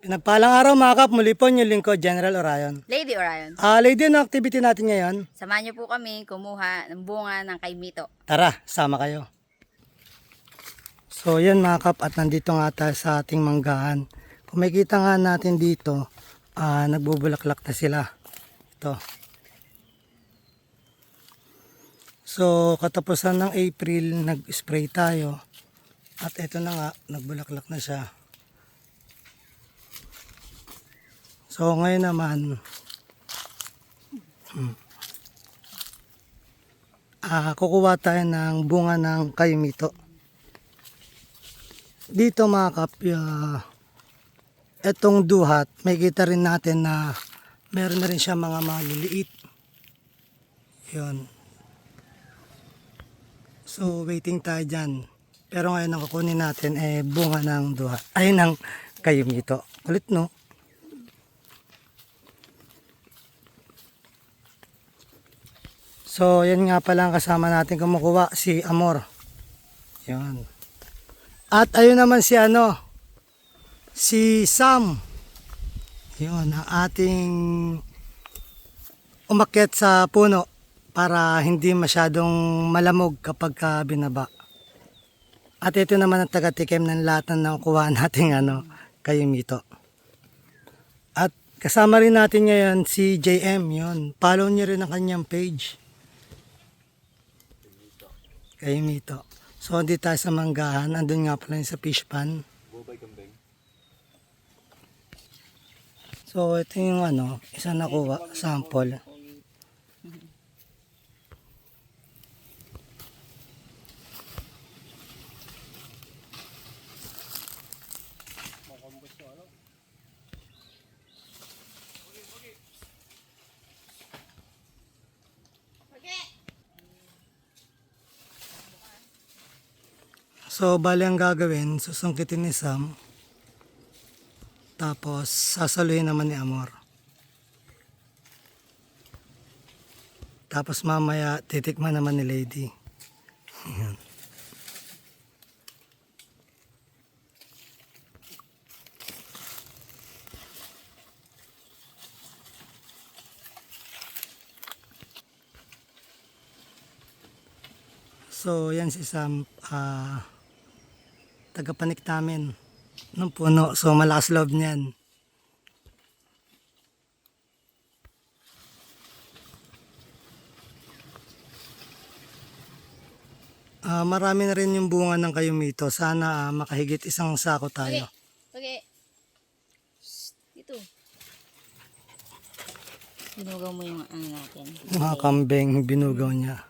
Pinagpalang araw mga kap, muli po yung lingkod, General Orion. Lady Orion, Ah, lady, ano activity natin ngayon? samahan niyo po kami kumuha ng bunga ng kaimito. Tara, sama kayo. So, yan mga kap, at nandito nga tayo sa ating manggahan. Kung makikita nga natin dito, ah, nagbubulaklak na sila. Ito. So, katapusan ng April, nag-spray tayo. At ito na nga, nagbulaklak na siya. So, ngayon naman, ah kukuha tayo ng bunga ng kayumito. Dito mga kapya, etong duhat, may kita rin natin na meron na rin siya mga maliliit. Yun. So, waiting tayo dyan. Pero ngayon ang kukunin natin eh bunga ng duhat. Ay, ng kayumito. Kulit no? So, yan nga pala ang kasama natin kumukuha, si Amor. Yan. At ayun naman si ano, si Sam. Yun, ang ating umakyat sa puno para hindi masyadong malamog kapag ka binaba. At ito naman ang taga-tikim ng lahat ng nakuha nating ano, kayumito. At kasama rin natin ngayon si JM, yun. Follow niyo rin ang kanyang page. Kayumito. So, hindi tayo sa manggahan. Andun nga pala yung sa fish pan. So, ito yung ano, isa nakuha, sample. So, bali ang gagawin, susungkitin ni Sam. Tapos, sasaluhin naman ni Amor. Tapos mamaya, titikman naman ni Lady. Ayan. So, yan si Sam, ah, tagapanik namin ng puno. So, malakas loob niyan. Ah, marami na rin yung bunga ng kayumito. Sana ah, makahigit isang sako tayo. Okay. Dito. Sinugaw mo yung ano natin. Mga kambing, binugaw niya.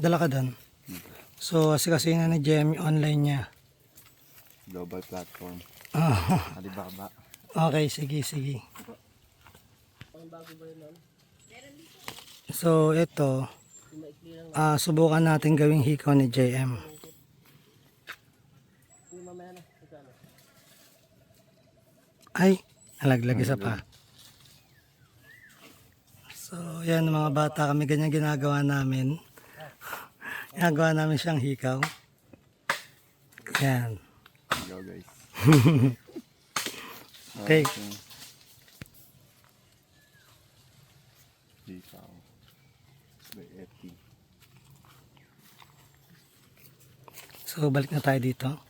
Dala ka doon. So, kasi na ni Jem yung online niya. Global platform. Ah, Alibaba. okay, sige, sige. So, ito, ah subukan natin gawing hikaw ni JM. Ay, nalaglag isa pa. So, yan mga bata kami, ganyan ginagawa namin. Ginagawa namin siyang hikaw. Yan. Go guys. Okay. Ikaw. Beeti. So, balik na tayo dito.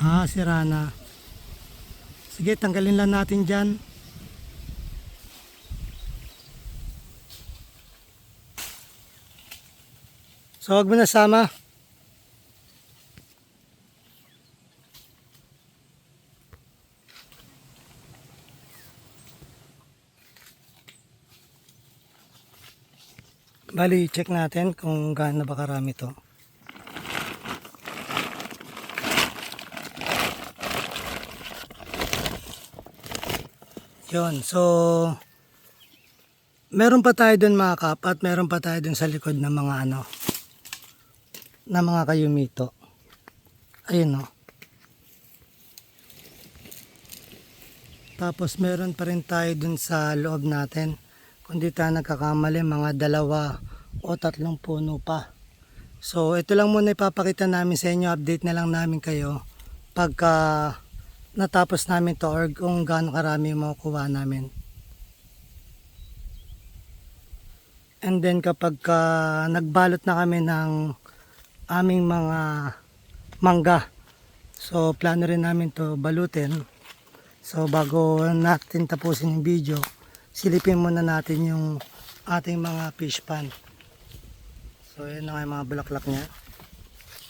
Ah, si Rana. Sige, tanggalin lang natin dyan. So, wag mo na sama. Bali, check natin kung gaano ba karami to. Yun, so meron pa tayo dun mga kap at meron pa tayo dun sa likod ng mga ano ng mga kayumito. Ayun no. Tapos meron pa rin tayo dun sa loob natin. Kung di tayo nagkakamali, mga dalawa o tatlong puno pa. So ito lang muna ipapakita namin sa inyo. Update na lang namin kayo pagka natapos namin to or kung gaano karami yung makukuha namin. And then kapag ka nagbalot na kami ng aming mga mangga, so plano rin namin to balutin. So bago natin tapusin yung video, silipin muna natin yung ating mga fish pan. So yun na nga yung mga bulaklak niya.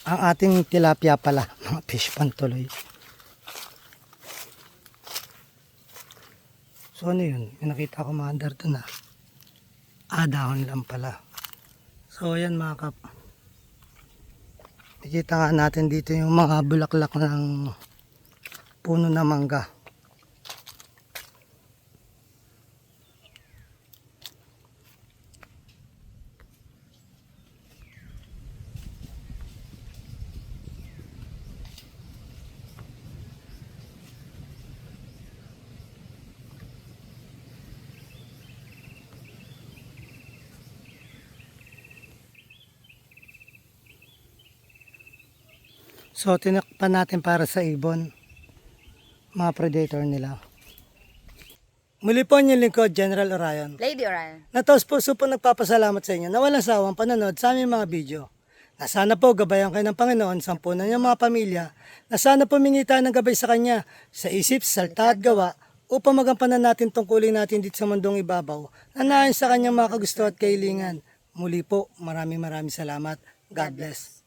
Ang ating tilapia pala, mga fish pan tuloy. So ano yun? Yung nakita ko mga under doon ah. Ah, dahon lang pala. So ayan mga kap. Nakita nga natin dito yung mga bulaklak ng puno na mangga. So tinakpan natin para sa ibon. Mga predator nila. Muli po inyong lingkod, General Orion. Lady Orion. Natos puso po nagpapasalamat sa inyo na walang sawang panonood sa aming mga video. Na sana po gabayan kayo ng Panginoon sa punan niyang mga pamilya. Na sana po mingi tayo ng gabay sa Kanya sa isip, salta at gawa upang magampanan natin tungkulin natin dito sa mundong ibabaw na naayon sa Kanyang mga kagusto at kahilingan. Muli po, maraming maraming salamat. God bless.